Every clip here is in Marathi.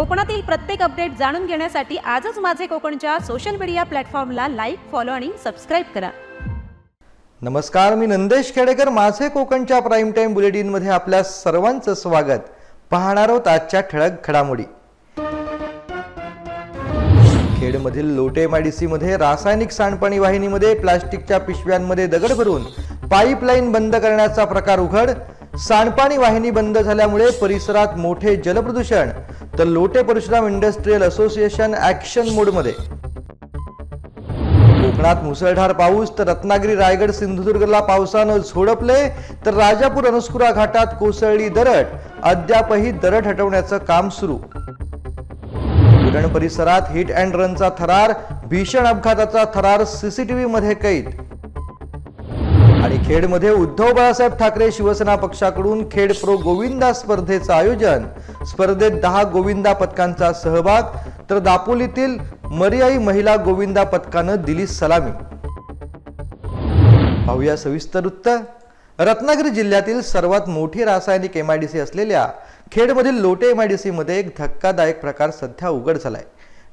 कोकणातील प्रत्येक अपडेट जाणून घेण्यासाठी आजच माझे कोकणच्या सोशल मीडिया प्लॅटफॉर्मला लाईक फॉलो आणि सबस्क्राईब करा. नमस्कार मी नंदेश खेडेकर. माझे कोकणच्या प्राईम टाईम बुलेटिनमध्ये आपल्या सर्वांचं स्वागत. पाहणार आहोत आजच्या ठळक घडामोडी. खेडमधील लोटे रासायनिक सांडपाणी वाहिनीमध्ये प्लास्टिकच्या पिशव्यांमध्ये दगड भरून पाईपलाईन बंद करण्याचा प्रकार उघड. सांडपाणी वाहिनी बंद झाल्यामुळे परिसरात मोठे जलप्रदूषण तर Lote Parshuram industrial association action मोडमध्ये. कोकणात मुसळधार पाऊस तर रत्नागिरी रायगड सिंधुदुर्गला पावसानं झोडपले तर राजापूर अनुस्कुरा घाटात कोसळली दरड अद्यापही दरड हटवण्याचं काम सुरू. उरण परिसरात हिट अँड रनचा थरार भीषण अपघाताचा थरार सीसीटीव्ही मध्ये कैद. खेडमध्ये उद्धव बाळासाहेब ठाकरे शिवसेना पक्षाकडून खेड प्रो गोविंदा स्पर्धेचं आयोजन. स्पर्धेत दहा गोविंदा पथकांचा सहभाग तर दापोलीतील मरियाई महिला गोविंदा पथकानं दिली सलामी. पाहूया सविस्तर वृत्त रत्नागिरी जिल्ह्यातील सर्वात मोठी रासायनिक एमआयडीसी असलेल्या खेडमधील लोटे एमआयडीसीमध्ये एक धक्कादायक प्रकार सध्या उघड झालाय.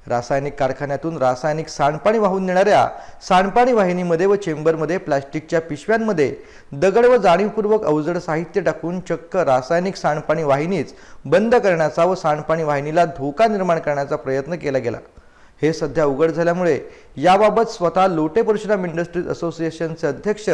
रासायनिक कारखान्यातून रासायनिक सांडपाणी वाहून नेणाऱ्या सांडपाणी वाहिनीमध्ये व चेंबरमध्ये प्लास्टिकच्या पिशव्यांमध्ये दगड व जाणीवपूर्वक अवजड साहित्य टाकून चक्क रासायनिक सांडपाणी वाहिनीच बंद करण्याचा व सांडपाणी वाहिनीला धोका निर्माण करण्याचा प्रयत्न केला गेला. हे सध्या उघड झाल्यामुळे याबाबत स्वतः लोटे परशुराम इंडस्ट्रीज असोसिएशनचे अध्यक्ष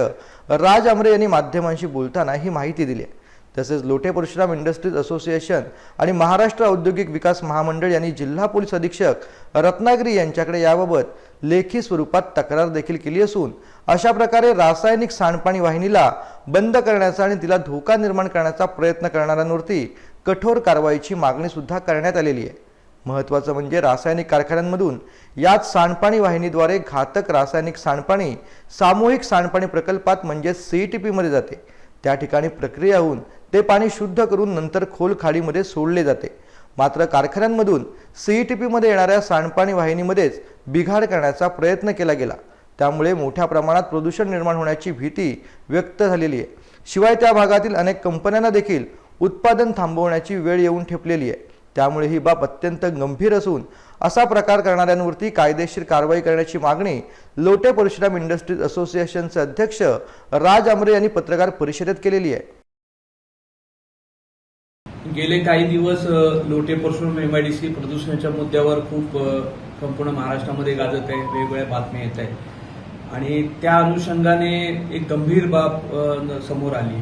राज आमरे यांनी माध्यमांशी बोलताना ही माहिती दिली आहे. तसेच लोटे परशुराम इंडस्ट्रीज असोसिएशन आणि महाराष्ट्र औद्योगिक विकास महामंडळ यांनी जिल्हा पोलीस अधीक्षक रत्नागिरी यांच्याकडे याबाबत लेखी स्वरूपात तक्रार देखील केली असून अशा प्रकारे रासायनिक सांडपाणी वाहिनीला बंद करण्याचा आणि तिला धोका निर्माण करण्याचा प्रयत्न करणाऱ्यांवरती कठोर कारवाईची मागणी सुद्धा करण्यात आलेली आहे. महत्त्वाचं म्हणजे रासायनिक कारखान्यांमधून याच सांडपाणी वाहिनीद्वारे घातक रासायनिक सांडपाणी सामूहिक सांडपाणी प्रकल्पात म्हणजेच सी टी पीमध्ये जाते. त्या ठिकाणी प्रक्रिया होऊन ते पाणी शुद्ध करून नंतर खोल खाडीमध्ये सोडले जाते. मात्र कारखान्यांमधून सी टी पीमध्ये येणाऱ्या सांडपाणी वाहिनीमध्येच बिघाड करण्याचा प्रयत्न केला गेला. त्यामुळे मोठ्या प्रमाणात प्रदूषण निर्माण होण्याची भीती व्यक्त झालेली आहे. शिवाय त्या भागातील अनेक कंपन्यांना देखील उत्पादन थांबवण्याची वेळ येऊन ठेपलेली आहे. त्यामुळे ही बाब अत्यंत गंभीर असून असा प्रकार करणाऱ्यांवरती कायदेशीर कारवाई करण्याची मागणी लोटे परशुराम इंडस्ट्रीज असोसिएशनचे अध्यक्ष राज आमरे यांनी पत्रकार परिषदेत केलेली आहे. गेले काही दिवस लोटे परशुराम एमआयडीसी प्रदूषणाच्या मुद्द्यावर खूप संपूर्ण महाराष्ट्रामध्ये गाजत आहे वेगवेगळ्या बातम्या येत आहेत. आणि त्या अनुषंगाने एक गंभीर बाब न- समोर आली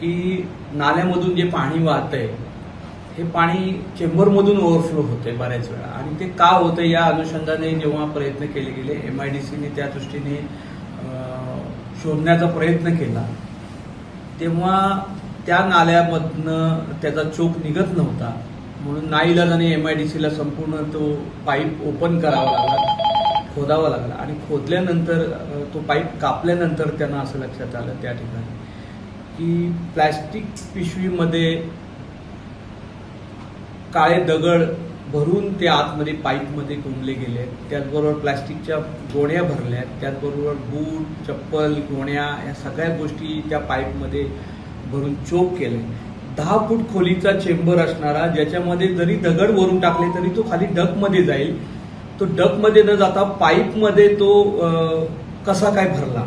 की नाल्यामधून जे पाणी वाहत आहे हे पाणी चेंबरमधून ओव्हरफ्लो होते बऱ्याच वेळा. आणि ते का होतं या अनुषंगाने जेव्हा प्रयत्न केले गेले एमआयडीसीने त्या दृष्टीने शोधण्याचा प्रयत्न केला तेव्हा त्या नाल्यामधनं त्याचा चोक निघत नव्हता. म्हणून नाईलाजाने एम आय डी सीला संपूर्ण तो पाईप ओपन करावा लागला खोदावा लागला. आणि खोदल्यानंतर तो पाईप कापल्यानंतर त्यांना असं लक्षात आलं त्या ठिकाणी की प्लॅस्टिक पिशवीमध्ये काळे दगड भरून ते आतमध्ये पाईपमध्ये कोंबले गेले. त्याचबरोबर प्लॅस्टिकच्या गोण्या भरल्या. त्याचबरोबर बूट चप्पल गोण्या या सगळ्या गोष्टी त्या पाईपमध्ये भरून चोक केले दहा फूट खोलीचा चेंबर असणारा ज्याच्यामध्ये जरी दगड वरून टाकले तरी तो खाली डकमध्ये जाईल. तो डकमध्ये न जाता पाईपमध्ये तो कसा काय भरला?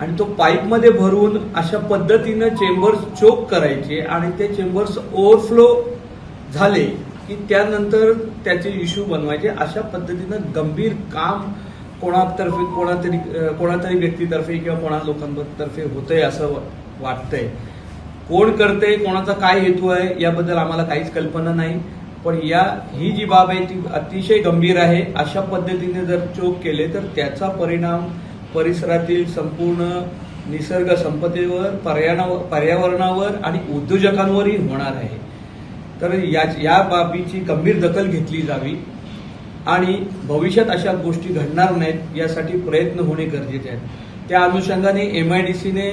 आणि तो पाईपमध्ये भरून अशा पद्धतीनं चेंबर्स चोक करायचे आणि ते चेंबर्स ओव्हरफ्लो झाले की त्यानंतर त्याचे इश्यू बनवायचे. अशा पद्धतीनं गंभीर काम कोणातर्फे कोणातरी कोणातरी व्यक्तीतर्फे किंवा कोणा लोकांतर्फे होतंय असं वाटतंय. कोण करते कोणाचा काय हेतू आहे याबद्दल आम्हाला काहीच कल्पना नाही. पण या ही जी बाब आहे ती अतिशय गंभीर आहे. अशा पद्धतीने जर चोक केले तर त्याचा परिणाम परिसरातील संपूर्ण निसर्ग संपत्तीवर पर्यावरणावर पर्यावरणावर आणि उद्योजकांवरही होणार आहे. तर या या बाबीची गंभीर दखल घेतली जावी आणि भविष्यात अशा गोष्टी घडणार नाहीत यासाठी प्रयत्न होणे गरजेचे आहेत. त्या अनुषंगाने एम आय डी सीने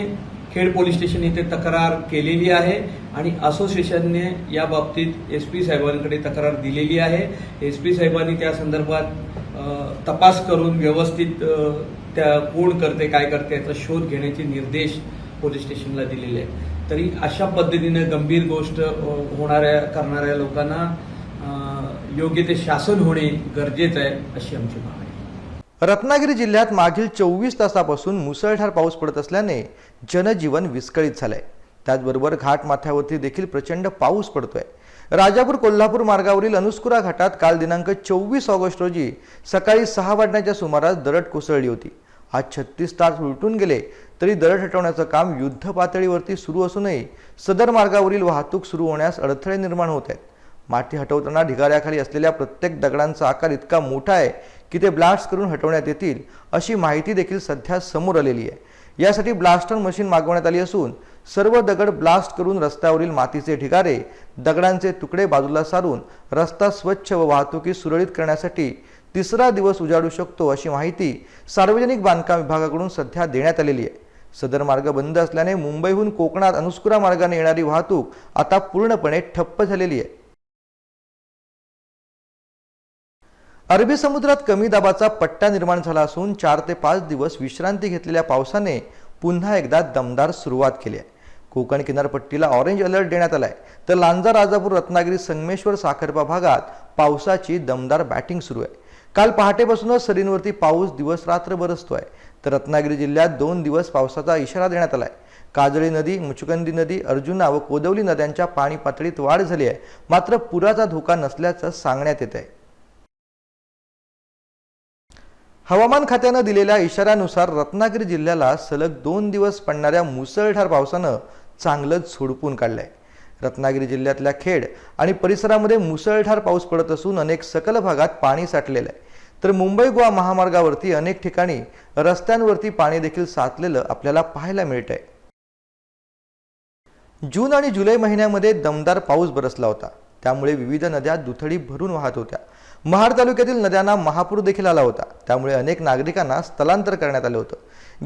खेड पोलीस स्टेशन येथे तक्रार केलेली आहे आणि असोसिएशनने या बाबतीत एस पी साहेबांकडे तक्रार दिलेली आहे एस पी साहेबांनी त्या संदर्भात तपास करून व्यवस्थित त्या कोण करते काय करते याचा शोध घेण्याचे निर्देश पोलीस स्टेशनला दिलेले आहेत तरी अशा पद्धतीने गंभीर गोष्ट होणाऱ्या करणाऱ्या लोकांना योग्य ते शासन होणे गरजेचं आहे अशी आमची भावना आहे. रत्नागिरी जिल्ह्यात मागील चोवीस तासापासून मुसळधार पाऊस पडत असल्याने जनजीवन विस्कळीत झालंय. त्याचबरोबर घाट माथ्यावरती देखील प्रचंड पाऊस पडतोय. राजापूर कोल्हापूर मार्गावरील अनुस्कुरा घाटात काल दिनांक चोवीस ऑगस्ट रोजी सकाळी सहा वाजण्याच्या सुमारास दरड कोसळली होती. आज छत्तीस तास उलटून गेले तरी दरड हटवण्याचं काम युद्ध पातळीवरती सुरू असूनही सदर मार्गावरील वाहतूक सुरू होण्यास अडथळे निर्माण होत आहेत. माती हटवताना ढिगाऱ्याखाली असलेल्या प्रत्येक दगडांचा आकार इतका मोठा आहे की ते ब्लास्ट करून हटवण्यात येतील अशी माहिती देखील सध्या समोर आलेली आहे. यासाठी ब्लास्टर मशीन मागवण्यात आली असून सर्व दगड ब्लास्ट करून रस्त्यावरील मातीचे ढिगारे दगडांचे तुकडे बाजूला सारून रस्ता स्वच्छ व वाहतुकी सुरळीत करण्यासाठी तिसरा दिवस उजाडू शकतो अशी माहिती सार्वजनिक बांधकाम विभागाकडून सध्या देण्यात आलेली आहे. सदर मार्ग बंद असल्याने मुंबईहून कोकणात अनुस्कुरा मार्गाने येणारी वाहतूक आता पूर्णपणे ठप्प झालेली आहे. अरबी समुद्रात कमी दाबाचा पट्टा निर्माण झाला असून चार ते पाच दिवस विश्रांती घेतलेल्या पावसाने पुन्हा एकदा दमदार सुरुवात केली आहे. कोकण किनारपट्टीला ऑरेंज अलर्ट देण्यात आलाय. तर लांजा राजापूर रत्नागिरी संगमेश्वर साखरपा भागात पावसाची दमदार बॅटिंग सुरू आहे. काल पहाटेपासूनच सरींवरती पाऊस दिवस रात्र बरसतोय तर रत्नागिरी जिल्ह्यात दोन दिवस पावसाचा इशारा देण्यात आलाय. काजळी नदी मुचकंदी नदी अर्जुना व कोदवली नद्यांच्या पाणी पातळीत वाढ झाली आहे. मात्र पुराचा धोका नसल्याचं सांगण्यात येत आहे हवामान खात्यानं दिलेल्या इशाऱ्यानुसार रत्नागिरी जिल्ह्याला सलग दोन दिवस पडणाऱ्या मुसळधार पावसानं चांगलंच झोडपून काढलंय. रत्नागिरी जिल्ह्यातल्या खेड आणि परिसरामध्ये मुसळधार पाऊस पडत असून अनेक सकल भागात पाणी साठलेलं आहे. तर मुंबई गोवा महामार्गावरती अनेक ठिकाणी रस्त्यांवरती पाणी देखील साचलेलं आपल्याला पाहायला मिळत आहे जून आणि जुलै महिन्यामध्ये दमदार पाऊस बरसला होता. त्यामुळे विविध नद्या दुथडी भरून वाहत होत्या. महाड तालुक्यातील नद्यांना महापूर देखील आला होता. त्यामुळे अनेक नागरिकांना स्थलांतर करण्यात आलं होतं.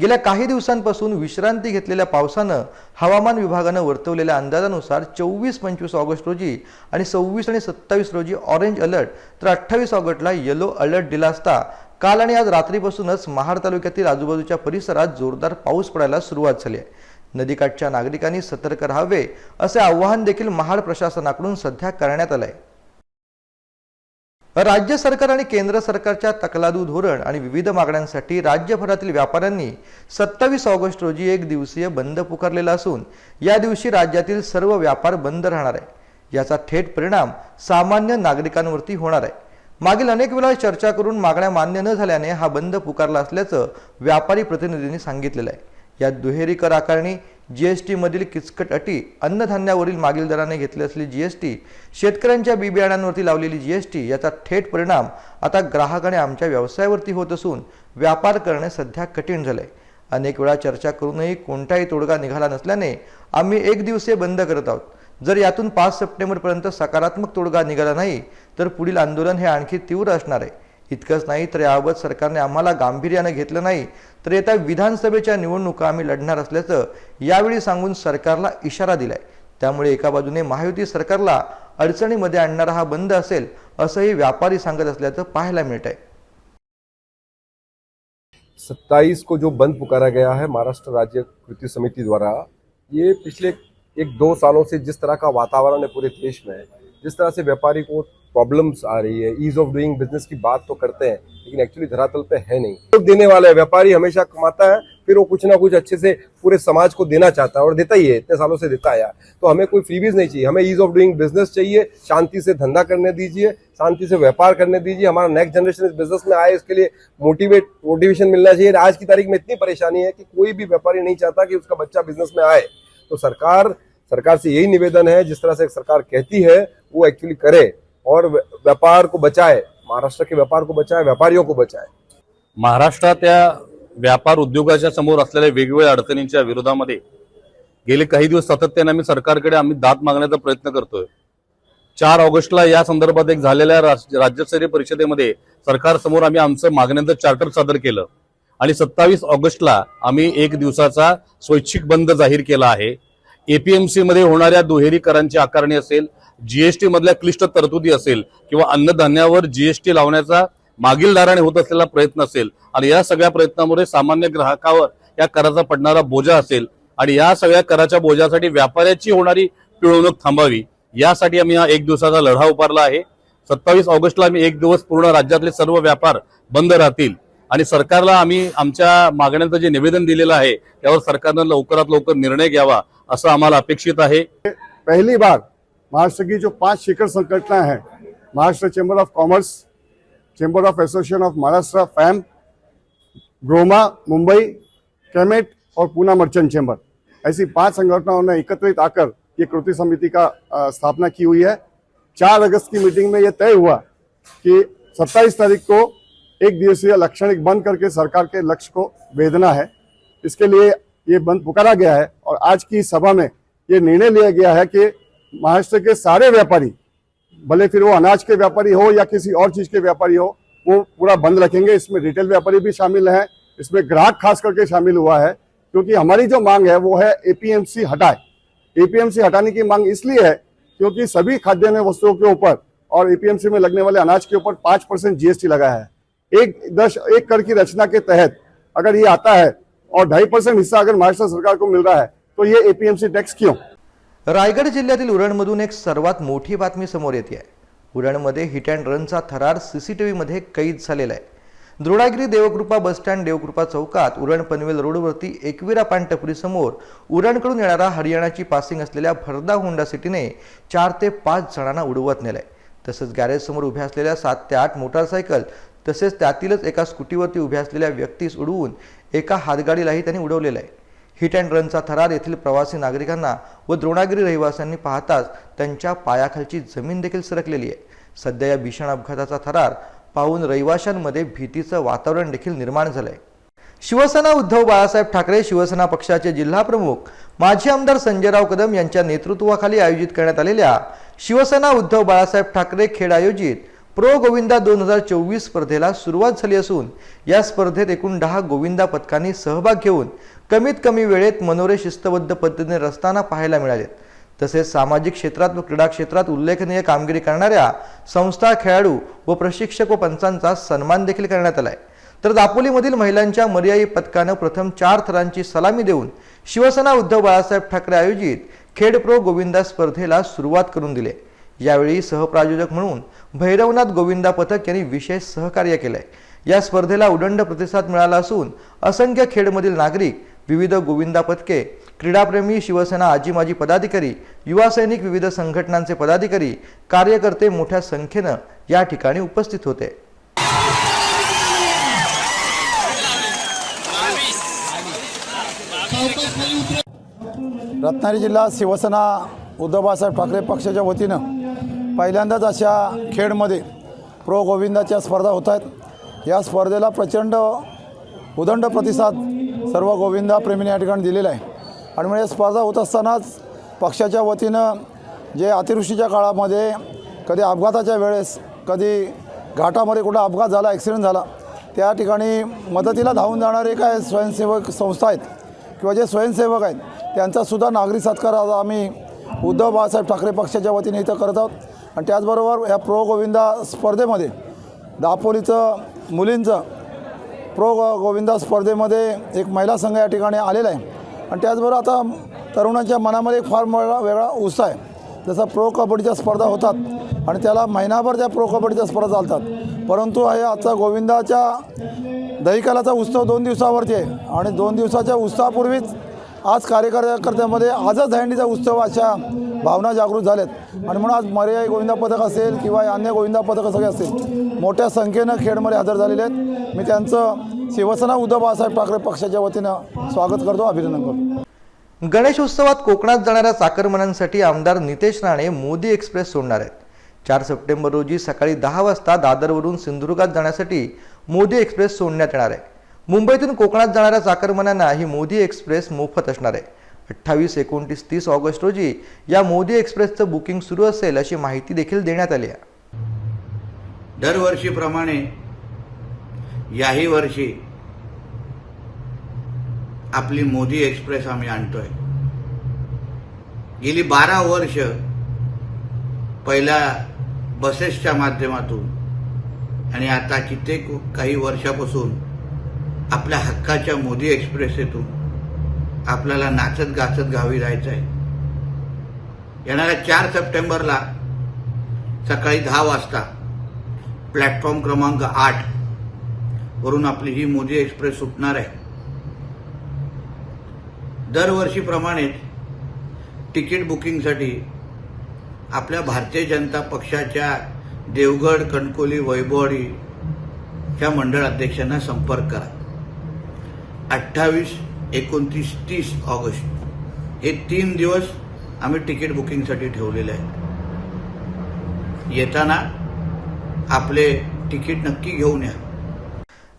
गेल्या काही दिवसांपासून विश्रांती घेतलेल्या पावसानं हवामान विभागानं वर्तवलेल्या अंदाजानुसार चोवीस पंचवीस ऑगस्ट रोजी आणि सव्वीस आणि सत्तावीस रोजी ऑरेंज अलर्ट तर अठ्ठावीस ऑगस्टला येलो अलर्ट दिला असता काल आणि आज रात्रीपासूनच महाड तालुक्यातील आजूबाजूच्या परिसरात जोरदार पाऊस पडायला सुरुवात झाली आहे. नदीकाठच्या नागरिकांनी सतर्क राहावे असे आवाहन देखील महाड प्रशासनाकडून सध्या करण्यात आलंय. राज्य सरकार आणि केंद्र सरकारच्या तकलादू धोरण आणि विविध मागण्यांसाठी राज्यभरातील व्यापाऱ्यांनी सत्तावीस ऑगस्ट रोजी एक दिवसीय बंद पुकारलेला असून या दिवशी राज्यातील सर्व व्यापार बंद राहणार आहे. याचा थेट परिणाम सामान्य नागरिकांवरती होणार आहे. मागील अनेक वेळा चर्चा करून मागण्या मान्य न झाल्याने हा बंद पुकारला असल्याचं व्यापारी प्रतिनिधींनी सांगितलेलं आहे. या दुहेरी कर आकारणी जीएसटीमधील किचकट अटी अन्नधान्यावरील मागील दराने घेतली असलेली जीएसटी शेतकऱ्यांच्या बी बियाण्यांवरती लावलेली जीएसटी याचा थेट परिणाम आता ग्राहक आणि आमच्या व्यवसायावरती होत असून व्यापार करणे सध्या कठीण झाले अनेक वेळा चर्चा करूनही कोणताही तोडगा निघाला नसल्याने आम्ही एक दिवसीय बंद करत आहोत. जर यातून पाच सप्टेंबरपर्यंत सकारात्मक तोडगा निघाला नाही तर पुढील आंदोलन हे आणखी तीव्र असणार आहे. इतकंच नाही तर याबाबत सरकारने आम्हाला गांभीर्यानं घेतलं नाही तर येत्या विधानसभेच्या निवडणुका आम्ही लढणार असल्याचं यावेळी सांगून सरकारला इशारा दिलाय. त्यामुळे एका बाजूने महायुती सरकारला अडचणीमध्ये आणणारा हा बंद असेल असंही व्यापारी सांगत असल्याचं पाहायला मिळत आहे सत्ताईस को जो बंद पुकारा गया है महाराष्ट्र राज्य कृति समिति द्वारा ये पिछले एक दो सालों से जिस तरह का वातावरण है पूरे देश में जिस तरह से व्यापारी को प्रॉब्लम्स आ रही है ईज ऑफ़ डूइंग बिज़नेस की बात तो करते हैं, लेकिन एक्चुअली धरातल पे है नहीं। लोग देने वाला है, व्यापारी हमेशा कमाता है, फिर वो कुछ ना कुछ अच्छे से पूरे समाज को देना चाहता है और देता ही है, इतने सालों से देता आया तो हमें कोई फ्रीबीज नहीं चाहिए, हमें ईज ऑफ़ डूइंग बिज़नेस चाहिए, शांति से धंधा करने दीजिए, शांति से व्यापार करने दीजिए, हमारा नेक्स्ट जनरेशन इस बिज़नेस में आए, इसके लिए मोटिवेट मोटिवेशन मिलना चाहिए। आज की तारीख में इतनी परेशानी है कि कोई भी व्यापारी नहीं चाहता कि उसका बच्चा बिज़नेस में आए। तो सरकार सरकार से यही निवेदन है, जिस तरह से सरकार कहती है, वो एक्चुअली करे। और व्यापार को बचाए महाराष्ट्र के व्यापार को बचाए व्यापारियों को बचाए। महाराष्ट्रात या व्यापार उद्योगाच्या समोर असलेल्या वेगवेगळ्या अडचणींच्या विरोधामध्ये गेले काही दिवस सातत्याने आम्ही सरकारकडे आम्ही दाद मागण्याचा प्रयत्न करतोय. चार ऑगस्टला या संदर्भात एक झालेल्या राज- राज्यस्तरीय परिषदेमध्ये सरकारसमोर आम्ही आमचं मागण्यांचं चार्टर सादर केलं. आणि सत्तावीस ऑगस्टला आम्ही एक दिवसाचा स्वैच्छिक बंद जाहीर केला आहे. एपीएमसीमध्ये होणाऱ्या दुहेरी करांची आकारणी असेल जीएसटी मधल्या क्लिष्ट तरतुदी असेल किंवा अन्नधान्यावर जीएसटी लावण्याचा मागील दाराने होत असलेला प्रयत्न असेल आणि या सगळ्या प्रयत्नामुळे सामान्य ग्राहकावर या कराचा पडणारा बोजा असेल आणि या सगळ्या कराच्या बोजासाठी व्यापाऱ्याची होणारी पिळवणूक थांबावी. यासाठी आम्ही हा एक दिवसाचा लढा उभारला आहे. सत्तावीस ऑगस्टला आम्ही एक दिवस पूर्ण राज्यातले सर्व व्यापार बंद राहतील आणि सरकारला आम्ही आमच्या मागण्यांचं जे निवेदन दिलेलं आहे त्यावर सरकारनं लवकरात लवकर निर्णय घ्यावा असं आम्हाला अपेक्षित आहे. पहिली बार महाराष्ट्र की जो पाँच शिखर संगठना है, Maharashtra chamber of commerce chamber of association of Maharashtra FAM GROMA Mumbai CAMIT और पूना मर्चेंट चैम्बर ऐसी पाँच संगठनों ने एकत्रित आकर ये कृति समिति का स्थापना की हुई है। चार अगस्त की मीटिंग में यह तय हुआ कि 27 तारीख को एक दिवसीय लक्षणिक बंद करके सरकार के लक्ष्य को वेदना है। इसके लिए ये बंद पुकारा गया है और आज की सभा में ये निर्णय लिया गया है कि महाराष्ट्र के सारे व्यापारी, भले फिर वो अनाज के व्यापारी हो या किसी और चीज़ के व्यापारी हो, वो पूरा बंद रखेंगे। इसमें रिटेल व्यापारी भी शामिल हैं, इसमें ग्राहक खास करके शामिल हुआ है, क्योंकि हमारी जो मांग है वो है एपीएमसी हटाए। एपीएमसी हटाने की मांग इसलिए है क्योंकि सभी खाद्यान्न वस्तुओं के ऊपर और एपीएमसी में लगने वाले अनाज के ऊपर पाँच परसेंट जीएसटी लगाया है। एक दश, एक कर की रचना के तहत अगर ये आता है और ढाई परसेंट हिस्सा अगर महाराष्ट्र सरकार को मिल रहा है तो ये एपीएमसी टैक्स क्यों? रायगड जिल्ह्यातील उरणमधून एक सर्वात मोठी बातमी समोर येते आहे. उरणमध्ये हिट अँड रनचा थरार सीसीटीव्हीमध्ये कैद झालेला आहे. द्रोणागिरी देवकृपा बसस्टँड देवकृपा चौकात उरण पनवेल रोडवरती एकविरा पानटपरीसमोर उरणकडून येणारा हरियाणाची पासिंग असलेल्या भरदा होंडा सिटीने चार ते पाच जणांना उडवत नेलंय. तसंच गॅरेजसमोर उभ्या असलेल्या सात ते आठ मोटारसायकल तसेच त्यातीलच एका स्कूटीवरती उभ्या असलेल्या व्यक्तीस उडवून एका हातगाडीलाही त्यांनी उडवलेलं आहे. हिट अँड रनचा थरार येथील प्रवासी नागरिकांना व द्रोणागिरी रहिवाशांनी पाहताच त्यांच्या पायाखालची जमीन देखील सरकलेली आहे. सध्या या भीषण अपघाताचा थरार पाहून रहिवाशांमध्ये भीतीचं वातावरण देखील निर्माण झालंय. शिवसेना उद्धव बाळासाहेब ठाकरे शिवसेना पक्षाचे जिल्हाप्रमुख माजी आमदार संजयराव कदम यांच्या नेतृत्वाखाली आयोजित करण्यात आलेल्या शिवसेना उद्धव बाळासाहेब ठाकरे खेळ आयोजित प्रो गोविंदा दोन हजार चोवीस स्पर्धेला सुरुवात झाली असून या स्पर्धेत एकूण दहा गोविंदा पथकांनी सहभाग घेऊन कमीत कमी वेळेत मनोरे शिस्तबद्ध पद्धतीने रस्ताना पाहायला मिळालेत. तसेच सामाजिक क्षेत्रात व क्रीडा क्षेत्रात उल्लेखनीय कामगिरी करणाऱ्या संस्था खेळाडू व प्रशिक्षक व पंचांचा सन्मान देखील करण्यात आलाय. तर दापोलीमधील महिलांच्या मर्यायी पथकानं प्रथम चार थरांची सलामी देऊन शिवसेना उद्धव बाळासाहेब ठाकरे आयोजित खेड प्रो गोविंदा स्पर्धेला सुरुवात करून दिली. यावेळी सहप्रायोजक म्हणून भैरवनाथ गोविंदा पथक यांनी विशेष सहकार्य केलंय. या स्पर्धेला उदंड प्रतिसाद मिळाला असून असंख्य खेडमधील नागरिक विविध गोविंदा पथके क्रीडाप्रेमी शिवसेना आजी माजी पदाधिकारी युवा सैनिक विविध संघटनांचे पदाधिकारी कार्यकर्ते मोठ्या संख्येनं या ठिकाणी उपस्थित होते. रत्नागिरी जिल्हा शिवसेना उद्धव बाळासाहेब ठाकरे पक्षाच्या वतीनं पहिल्यांदाच अशा खेडमध्ये प्रो गोविंदाच्या स्पर्धा होत आहेत. या स्पर्धेला प्रचंड उदंड प्रतिसाद सर्व गोविंदा प्रेमीने या ठिकाणी दिलेला आहे. आणि म्हणजे स्पर्धा होत असतानाच पक्षाच्या वतीनं जे अतिवृष्टीच्या काळामध्ये कधी अपघाताच्या वेळेस कधी घाटामध्ये कुठं अपघात झाला ॲक्सिडेंट झाला त्या ठिकाणी मदतीला धावून जाणारे काय स्वयंसेवक संस्था आहेत किंवा जे स्वयंसेवक आहेत त्यांचासुद्धा नागरी सत्कार आज आम्ही उद्धव बाळासाहेब ठाकरे पक्षाच्या वतीने इथं करत आहोत. आणि त्याचबरोबर या प्रो गोविंदा स्पर्धेमध्ये दापोलीचं मुलींचं प्रो गो गोविंदा स्पर्धेमध्ये एक महिला संघ या ठिकाणी आलेला आहे. आणि त्याचबरोबर आता तरुणांच्या मनामध्ये एक फार वेगळा वेगळा उत्साह आहे. जसं प्रो कबड्डीच्या स्पर्धा होतात आणि त्याला महिनाभर त्या प्रो कबड्डीच्या स्पर्धा चालतात. परंतु हे आजचा गोविंदाच्या दहीकालाचा उत्सव दोन दिवसावरती आहे. आणि दोन दिवसाच्या उत्सवापूर्वीच आज कार्यकर्त्यामध्ये आजच दहीहंडीचा उत्सव अशा भावना जागृत झाल्यात आणि म्हणून आज मर्याय गोविंदा पथक असेल किंवा अन्य गोविंदा पथकं सगळे असतील मोठ्या संख्येनं खेळमध्ये हजर झालेले आहेत. मी त्यांचं शिवसेना उद्धव बाळासाहेब ठाकरे पक्षाच्या वतीनं स्वागत करतो अभिनंदन करतो. गणेशोत्सवात कोकणात जाणाऱ्या चाकरमान्यांसाठी आमदार नितेश राणे मोदी एक्सप्रेस सोडणार आहेत. चार सप्टेंबर रोजी सकाळी दहा वाजता दादरवरून सिंधुदुर्गात जाण्यासाठी मोदी एक्सप्रेस सोडण्यात येणार आहे. मुंबईतून कोकणात जाणाऱ्या चाकरमान्यांना ही मोदी एक्सप्रेस मोफत असणार आहे. अठ्ठावीस एकोणतीस तीस ऑगस्ट रोजी या मोदी एक्सप्रेसचं बुकिंग सुरू असेल अशी माहिती देखील देण्यात आली आहे. दरवर्षीप्रमाणे याही वर्षी आपली मोदी एक्सप्रेस आम्ही आणतोय. गेली बारा वर्ष पहिल्या बसेसच्या माध्यमातून आणि आता कित्येक काही वर्षापासून आपल्या हक्काच्या मोदी एक्सप्रेसेतून आपल्याला नाचत गाचत गावी जायचं आहे येणाऱ्या चार सप्टेंबरला सकाळी दहा वाजता प्लॅटफॉर्म क्रमांक आठ वरून आपली ही मोदी एक्सप्रेस सुटणार आहे. दरवर्षीप्रमाणेच तिकीट बुकिंगसाठी आपल्या भारतीय जनता पक्षाच्या देवगड कणकोली वैभवडी ह्या मंडळ अध्यक्षांना संपर्क करा. अठ्ठावीस एकोणतीस तीस ऑगस्ट. हे तीन दिवस आम्ही तिकीट बुकिंगसाठी ठेवलेले आहे येताना आपले तिकीट नक्की घेऊन या.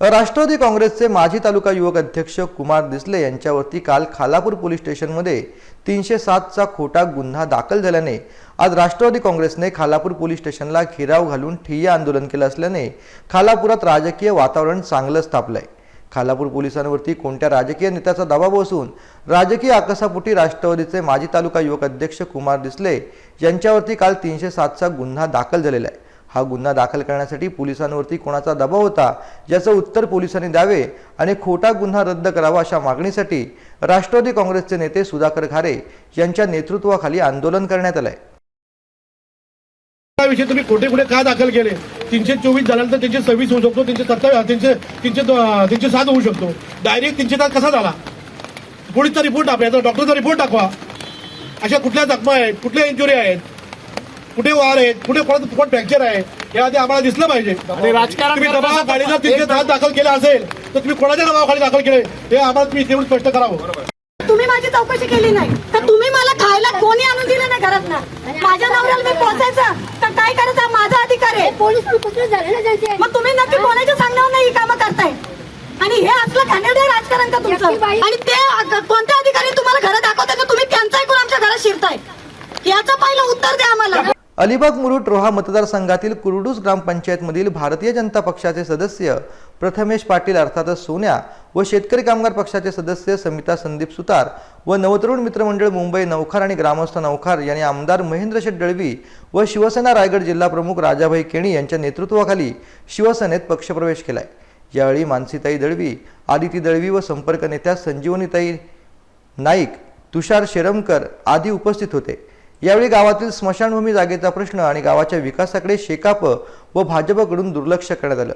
राष्ट्रवादी काँग्रेसचे माजी तालुका युवक अध्यक्ष कुमार दिसले यांच्यावरती काल खालापूर पोलीस स्टेशनमध्ये तीनशे सातचा खोटा गुन्हा दाखल झाल्याने आज राष्ट्रवादी काँग्रेसने खालापूर पोलीस स्टेशनला घेराव घालून ठिय्या आंदोलन केलं असल्याने खालापुरात राजकीय वातावरण चांगलंच आहे खालापूर पोलिसांवरती कोणत्या राजकीय नेत्याचा दबाव असून राजकीय आकसापोटी राष्ट्रवादीचे माजी तालुका युवक अध्यक्ष कुमार दिसले यांच्यावरती काल तीनशे सातचा गुन्हा दाखल झालेला आहे. हा गुन्हा दाखल करण्यासाठी पोलिसांवरती कोणाचा दबाव होता याचं उत्तर पोलिसांनी द्यावे आणि खोटा गुन्हा रद्द करावा अशा मागणीसाठी राष्ट्रवादी काँग्रेसचे नेते सुधाकर घारे यांच्या नेतृत्वाखाली आंदोलन करण्यात आलं आहे विषयी तुम्ही खोटे गुन्हे का दाखल केले? तीनशे चोवीस झाल्यानंतर तीनशे सव्वीस होऊ शकतो तीनशे सत्तावीस तीनशे तीनशे तीनशे सात होऊ शकतो. डायरेक्ट तीनशे सात कसा झाला? पोलीसचा रिपोर्ट दाखवा डॉक्टरचा रिपोर्ट दाखवा. अशा कुठल्या जखमा आहेत कुठल्या इंजुरी आहेत कुठे वार आहेत कुठे कोणाचं कोण फ्रॅक्चर आहे हे आधी आम्हाला दिसलं पाहिजे. तुम्ही दबावाखाली जर तीनशे सात दाखल केले असेल तर तुम्ही कोणाच्या दबावाखाली दाखल केले? हे आम्हाला तुम्ही तेवढं स्पष्ट करावं. तुम्ही माझी चौकशी केली नाही. तर तुम्ही मला खायला कोणी आणून दिलं नाही घरात ना माझ्या नवऱ्याला मी पोचायचं तर काय करायचं? माझा अधिकार आहे. पोलीस मग तुम्ही नक्की कोणाच्या सांगण्यावर नाही ही कामं करताय? आणि हे असलं घाणेरडं राजकारण का तुमचं? आणि ते अग- कोणते अधिकारी तुम्हाला घरं दाखवतात तुम्ही त्यांचा ऐकून आमच्या घरात शिरताय. याचं पहिलं उत्तर द्या आम्हाला. अलिबाग मुरुड रोहा मतदारसंघातील कुरडूस ग्रामपंचायतमधील भारतीय जनता पक्षाचे सदस्य प्रथमेश पाटील अर्थातच सोन्या व शेतकरी कामगार पक्षाचे सदस्य समिता संदीप सुतार व नवतरुण मित्रमंडळ मुंबई नौखार आणि ग्रामस्थ नौखार यांनी आमदार महेंद्र शेठ दळवी व शिवसेना रायगड जिल्हा प्रमुख राजाभाई केणी यांच्या नेतृत्वाखाली शिवसेनेत पक्षप्रवेश केलाय. यावेळी मानसीताई दळवी आदिती दळवी व संपर्क नेत्या संजीवनीताई नाईक तुषार शेरमकर आदी उपस्थित होते. यावेळी गावातील स्मशानभूमी जागेचा प्रश्न आणि गावाच्या विकासाकडे शेकाप व भाजपकडून दुर्लक्ष करण्यात आलं.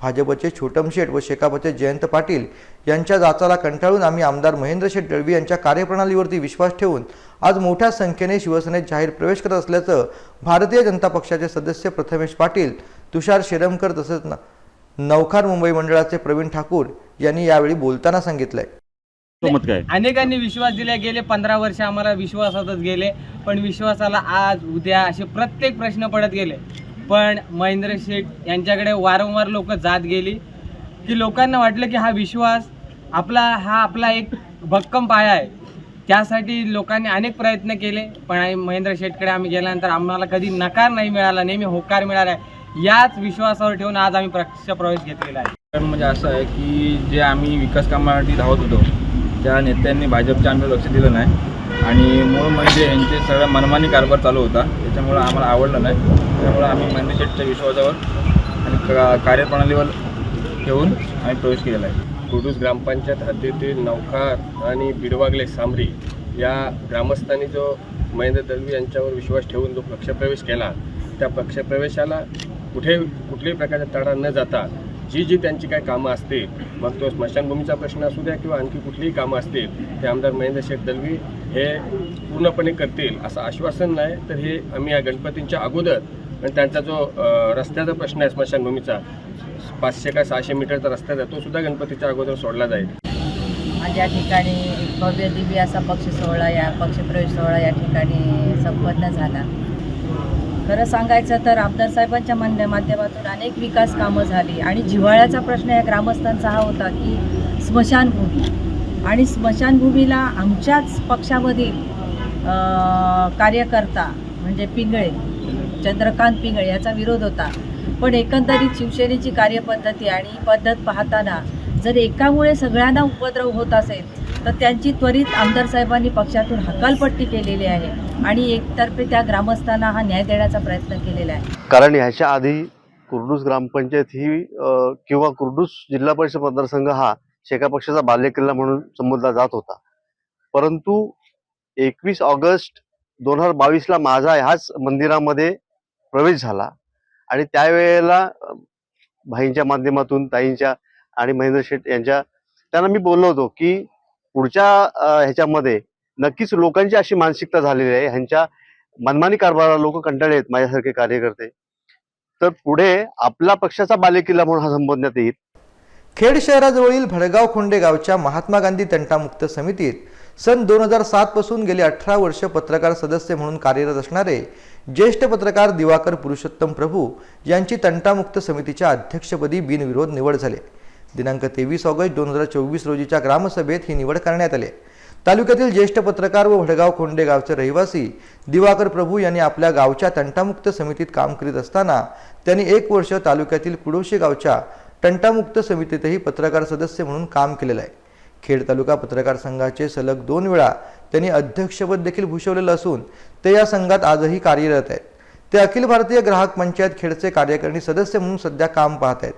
भाजपचे छोटम शेठ व शेकापचे जयंत पाटील यांच्या जाचाला कंटाळून आम्ही आमदार महेंद्र शेठ दळवी यांच्या कार्यप्रणालीवरती विश्वास ठेवून आज मोठ्या संख्येने शिवसेनेत जाहीर प्रवेश करत असल्याचं भारतीय जनता पक्षाचे सदस्य प्रथमेश पाटील तुषार शेरमकर तसेच नवखार नौखार मुंबई मंडळाचे प्रवीण ठाकूर यांनी यावेळी बोलताना सांगितलंय. काय? अनेकांनी विश्वास दिला गेले पंधरा वर्ष आम्हाला विश्वासातच गेले पण विश्वासाला आज उद्या असे प्रत्येक प्रश्न पडत गेले. पण महेंद्र शेठ यांच्याकडे वारंवार लोक जात गेली की लोकांना वाटलं की हा विश्वास आपला हा आपला एक भक्कम पाया आहे. त्यासाठी लोकांनी अनेक प्रयत्न केले पण महेंद्र शेठकडे आम्ही गेल्यानंतर आम्हाला कधी नकार नाही मिळाला नेहमी होकार मिळाला आहे. याच विश्वासावर ठेवून आज आम्ही पक्ष प्रवेश घेतलेला आहे. कारण म्हणजे असं आहे की जे आम्ही विकास कामासाठी धावत होतो त्या नेत्यांनी भाजपच्या आम्ही लक्ष दिलं नाही. आणि मूळ म्हणजे यांचे सगळं मनमानी कारभार चालू होता. त्याच्यामुळं आम्हाला आवडलं नाही. त्यामुळं आम्ही महेंद्र शेठच्या विश्वासावर आणि का- कार्यप्रणालीवर ठेवून आम्ही प्रवेश केलेला आहे. कुडूस ग्रामपंचायत हद्दीतील नौखार आणि बिडवागले सामरी या ग्रामस्थांनी जो महेंद्र दळवी यांच्यावर विश्वास ठेवून जो पक्षप्रवेश केला त्या पक्षप्रवेशाला कुठे कुठल्याही प्रकारचा तडा न जाता जी जी त्यांची काही कामं असतील मग तो स्मशानभूमीचा प्रश्न असू द्या किंवा आणखी कुठलीही कामं असतील ते आमदार महेंद्र शेठ दलवी हे पूर्णपणे करतील असं आश्वासन नाही तर हे आम्ही या गणपतींच्या अगोदर आणि त्यांचा जो रस्त्याचा प्रश्न आहे स्मशानभूमीचा पाचशे का सहाशे मीटरचा रस्त्याचा तो सुद्धा गणपतीच्या अगोदर सोडला जाईल. आज या ठिकाणी भव्य दिव्य असा पक्ष सोहळा या पक्षप्रवेश सोहळा या ठिकाणी संपन्न झाला. खरं सांगायचं तर आमदार साहेबांच्या मान्य माध्यमातून अनेक विकास कामं झाली. आणि जिव्हाळ्याचा प्रश्न या ग्रामस्थांचा हा होता की स्मशानभूमी. आणि स्मशानभूमीला आमच्याच पक्षामधील कार्यकर्ता म्हणजे पिंगळे चंद्रकांत पिंगळे याचा विरोध होता. पण एकंदरीत शिवसेनेची कार्यपद्धती आणि पद्धत पाहताना जर एकामुळे सगळ्यांना उपद्रव होत असेल तर त्यांची त्वरित आमदार साहेबांनी पक्षातून हकालपट्टी केलेली आहे आणि एकतर्फे त्या ग्रामस्थांना हा न्याय देण्याचा प्रयत्न केलेला आहे. कारण ह्याच्या आधी कुर्डूस ग्रामपंचायत ही किंवा कुर्डूस जिल्हा परिषद मतदारसंघ हा शेका पक्षाचा बाल्यकिल्ला म्हणून संबोधला जात होता. परंतु एकवीस ऑगस्ट दोन हजार बावीसला माझा ह्याच मंदिरामध्ये प्रवेश झाला आणि त्यावेळेला भाईंच्या माध्यमातून ताईंच्या आणि महेंद्र शेठ यांच्या त्यांना मी बोललो होतो की पुढच्या ह्याच्यामध्ये नक्कीच लोकांची अशी मानसिकता झालेली आहे. ह्यांच्या मनमानी कारभाराला लोक कंटाळे आहेत माझ्यासारखे कार्यकर्ते. तर पुढे आपला पक्षाचा बालेकिल्ला म्हणून हा संबोधण्यात येईल. खेड शहराजवळील भडगाव खोंडे गावच्या महात्मा गांधी तंटामुक्त समितीत सन दोन हजार सात पासून गेले अठरा वर्ष पत्रकार सदस्य म्हणून कार्यरत असणारे ज्येष्ठ पत्रकार दिवाकर पुरुषोत्तम प्रभू यांची तंटामुक्त समितीच्या अध्यक्षपदी बिनविरोध निवड झाली. दिनांक तेवीस ऑगस्ट दोन हजार चोवीस रोजीच्या ग्रामसभेत ही निवड करण्यात आली. तालुक्यातील ज्येष्ठ पत्रकार व वडगाव खोंडे गावचे रहिवासी दिवाकर प्रभू यांनी आपल्या गावच्या तंटामुक्त समितीत काम करीत असताना त्यांनी एक वर्ष तालुक्यातील कुडोशी गावच्या तंटामुक्त समितीतही पत्रकार सदस्य म्हणून काम केलेलं आहे. खेड तालुका पत्रकार संघाचे सलग दोन वेळा त्यांनी अध्यक्षपद देखील भूषवलेलं असून ते या संघात आजही कार्यरत आहेत. ते अखिल भारतीय ग्राहक पंचायत खेडचे कार्यकारिणी सदस्य म्हणून सध्या काम पाहत आहेत.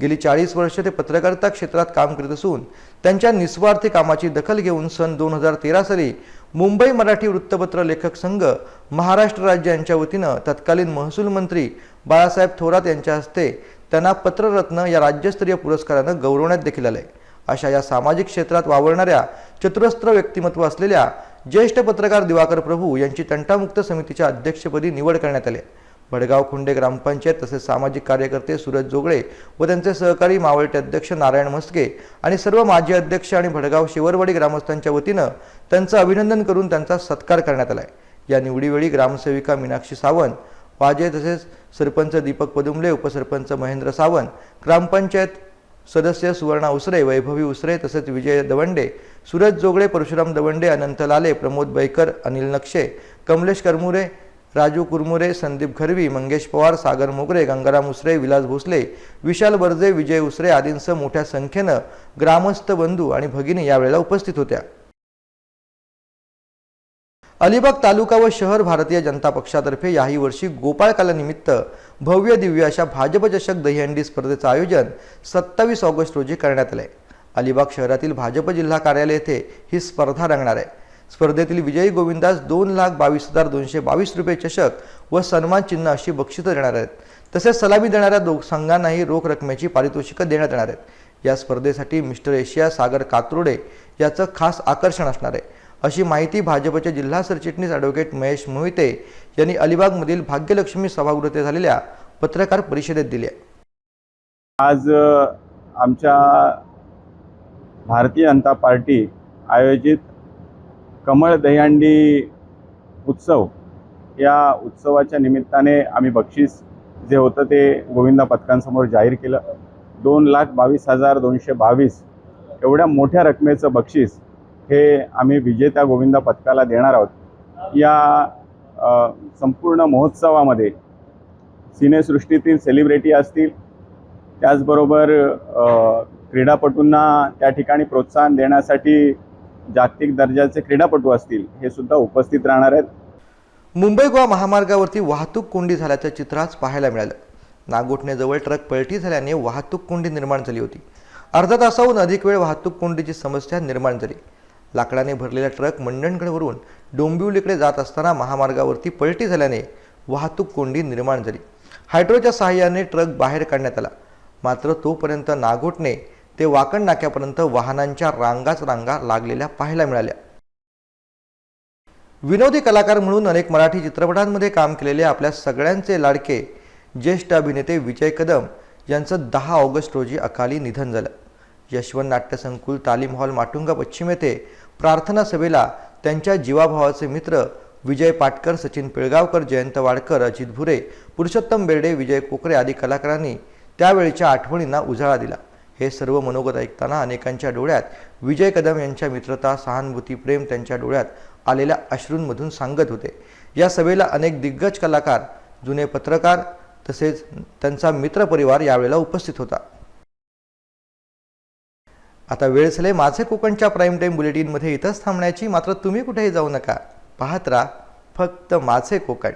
गेली चाळीस वर्ष ते पत्रकारिता क्षेत्रात काम करीत असून त्यांच्या निस्वार्थी कामाची दखल घेऊन सन दोन हजार तेरा साली मुंबई मराठी वृत्तपत्र लेखक संघ महाराष्ट्र राज्य यांच्या वतीनं तत्कालीन महसूल मंत्री बाळासाहेब थोरात यांच्या हस्ते त्यांना पत्ररत्न या राज्यस्तरीय पुरस्कारानं गौरवण्यात देखील आलंय अशा या सामाजिक क्षेत्रात वावरणाऱ्या चतुरस्त्र व्यक्तिमत्व असलेल्या ज्येष्ठ पत्रकार दिवाकर प्रभू यांची तंटामुक्त समितीच्या अध्यक्षपदी निवड करण्यात आली आहे. भडगाव खुंडे ग्रामपंचायत तसेच सामाजिक कार्यकर्ते सूरज जोगळे व त्यांचे सहकारी मावळते अध्यक्ष नारायण मस्के आणि सर्व माजी अध्यक्ष आणि भडगाव शिवरवाडी ग्रामस्थांच्या वतीनं त्यांचं अभिनंदन करून त्यांचा सत्कार करण्यात आला आहे या निवडीवेळी ग्रामसेविका मीनाक्षी सावंत वाजे तसेच सरपंच दीपक पदुमले उपसरपंच महेंद्र सावंत ग्रामपंचायत सदस्य सुवर्णा उसरे वैभवी उसरे तसेच विजय दवंडे सूरज जोगळे परशुराम दवंडे अनंत लाले प्रमोद बैकर अनिल नक्षे कमलेश करमुरे राजू कुरमुरे संदीप खरवी मंगेश पवार सागर मोगरे गंगाराम उसरे विलास भोसले विशाल बर्जे विजय उसरे आदींसह मोठ्या संख्येनं ग्रामस्थ बंधू आणि भगिनी यावेळेला उपस्थित होत्या. अलिबाग तालुका व शहर भारतीय जनता पक्षातर्फे याही वर्षी गोपाळकालानिमित्त भव्य दिव्य अशा भाजप चषक दहीहंडी स्पर्धेचं आयोजन सत्तावीस ऑगस्ट रोजी करण्यात आलंय. अलिबाग शहरातील भाजप जिल्हा कार्यालय येथे ही स्पर्धा रंगणार आहे. स्पर्धेतील विजयी गोविंदास दोन लाख बावीस हजार दोनशे बावीस रुपये चषक व सन्मान चिन्ह अशी बक्षिसं देणार आहेत. तसेच सलामी देणाऱ्या दो संघांनाही रोख रकमेची पारितोषिकं देण्यात येणार आहेत. या स्पर्धेसाठी मिस्टर एशिया सागर कात्रोडे याचं खास आकर्षण असणार आहे. अशी माहिती भाजपचे जिल्हा सरचिटणीस ॲडव्होकेट महेश मोहिते यांनी अलिबागमधील भाग्यलक्ष्मी सभागृहात झालेल्या पत्रकार परिषदेत दिली आहे. आज आमच्या भारतीय जनता पार्टी आयोजित कमळ दहीहंडी उत्सव या उत्सवाच्या निमित्ताने आम्ही बक्षीस जे होतं ते गोविंदा पथकांसमोर जाहीर केलं. दोन लाख बावीस हजार दोनशे बावीस एवढ्या मोठ्या रकमेचं बक्षीस हे आम्ही विजेत्या गोविंदा पथकाला देणार आहोत. या संपूर्ण महोत्सवामध्ये सिनेसृष्टीतील सेलिब्रिटी असतील. त्याचबरोबर क्रीडापटूंना त्या ठिकाणी प्रोत्साहन देण्यासाठी जागतिक दर्जाचे क्रीडापटू असतील हे सुद्धा उपस्थित राहणार आहेत. मुंबई गोवा महामार्गावरती वाहतूक कोंडी झाल्याचं चित्र आज पाहायला मिळालं. नागोठणेजवळ ट्रक पलटी झाल्याने वाहतूक कोंडी निर्माण झाली होती. अर्धा तासाहून अधिक वेळ वाहतूक कोंडीची समस्या निर्माण झाली. लाकडाने भरलेला ट्रक मंडणगडवरून डोंबिवलीकडे जात असताना महामार्गावरती पलटी झाल्याने वाहतूक कोंडी निर्माण झाली. हायड्रोच्या सहाय्याने ट्रक बाहेर काढण्यात आला. मात्र तोपर्यंत नागोठणे ते वाकण नाक्यापर्यंत वाहनांच्या रांगाच रांगा लागलेल्या पाहायला मिळाल्या. विनोदी कलाकार म्हणून अनेक मराठी चित्रपटांमध्ये काम केलेले आपल्या सगळ्यांचे लाडके ज्येष्ठ अभिनेते विजय कदम यांचं दहा ऑगस्ट रोजी अकाली निधन झालं. यशवंत नाट्यसंकुल तालीम हॉल माटुंगा पश्चिम येथे प्रार्थना सभेला त्यांच्या जीवाभावाचे मित्र विजय पाटकर सचिन पिळगावकर जयंत वाडकर अजित भुरे पुरुषोत्तम बेर्डे विजय कोकरे आदी कलाकारांनी त्यावेळच्या आठवणींना उजाळा दिला. हे सर्व मनोगत ऐकताना अनेकांच्या डोळ्यात विजय कदम यांच्या मित्रता सहानुभूती प्रेम त्यांच्या डोळ्यात आलेल्या अश्रूंमधून सांगत होते. या सभेला अनेक दिग्गज कलाकार जुने पत्रकार तसेच त्यांचा मित्रपरिवार यावेळेला उपस्थित होता. आता वेळ झाले माझे कोकणच्या प्राईम टाईम बुलेटिनमध्ये इथंच थांबण्याची मात्र तुम्ही कुठेही जाऊ नका. पाहत राहा फक्त माझे कोकण.